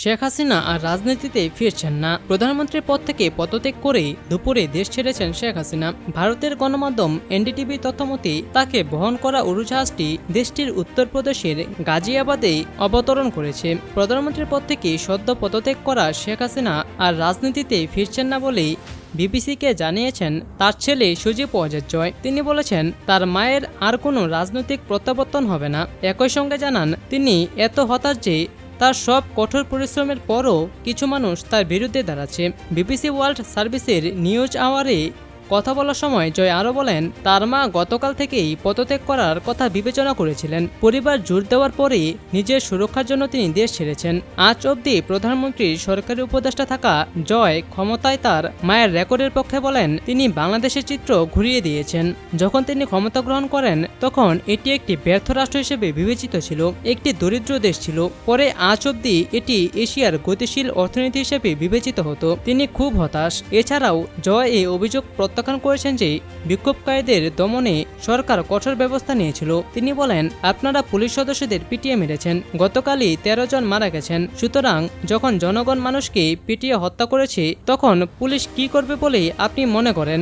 শেখ হাসিনা আর রাজনীতিতে ফিরছেন না। প্রধানমন্ত্রীর পদ থেকে পদত্যাগ করে দুপুরে দেশ ছেড়েছেন শেখ হাসিনা। ভারতের গণমাধ্যম এনডিটিভি তথ্যমতে তাকে বহন করা উড়োজাহাজটি দেশটির উত্তরপ্রদেশের গাজিয়াবাদে অবতরণ করেছে। প্রধানমন্ত্রীর পদ থেকে সদ্য পদত্যাগ করা শেখ হাসিনা আর রাজনীতিতে ফিরছেন না বলেই বিবিসিকে জানিয়েছেন তার ছেলে সুজীব জয় তিনি বলেছেন, তার মায়ের আর কোনো রাজনৈতিক প্রত্যাবর্তন হবে না। একই সঙ্গে জানান, তিনি এত হতাশ যে তার সব কঠোর পরিশ্রমের পরও কিছু মানুষ তার বিরুদ্ধে দাঁড়াচ্ছে। বিবিসি ওয়ার্ল্ড সার্ভিসের নিউজ আওয়ারে কথা বলার সময় জয় আরও বলেন, তার মা গতকাল থেকেই পদত্যাগ করার কথা বিবেচনা করেছিলেন। পরিবার জোর দেওয়ার পরে নিজের সুরক্ষার জন্য তিনি দেশ ছেড়েছেন। আজ অবধি প্রধানমন্ত্রীর সরকারি উপদেষ্টা থাকা জয় ক্ষমতায় তার মায়ের রেকর্ডের পক্ষে বলেন, তিনি বাংলাদেশের চিত্র ঘুরিয়ে দিয়েছেন। যখন তিনি ক্ষমতা গ্রহণ করেন, তখন এটি একটি ব্যর্থ রাষ্ট্র হিসেবে বিবেচিত ছিল, একটি দরিদ্র দেশ ছিল। পরে আজ অবধি এটি এশিয়ার গতিশীল অর্থনীতি হিসেবে বিবেচিত হতো। তিনি খুব হতাশ। এছাড়াও জয় এই অভিযোগ প্রত্যাখ্যান করেছেন যে বিক্ষোভকারীদের দমনে সরকার কঠোর ব্যবস্থা নিয়েছিল। তিনি বলেন, আপনারা পুলিশ সদস্যদের পিটিয়ে মেরেছেন। গতকালই তেরো জন মারা গেছেন। সুতরাং যখন জনগণ মানুষকে পিটিয়ে হত্যা করেছে, তখন পুলিশ কি করবে বলেই আপনি মনে করেন।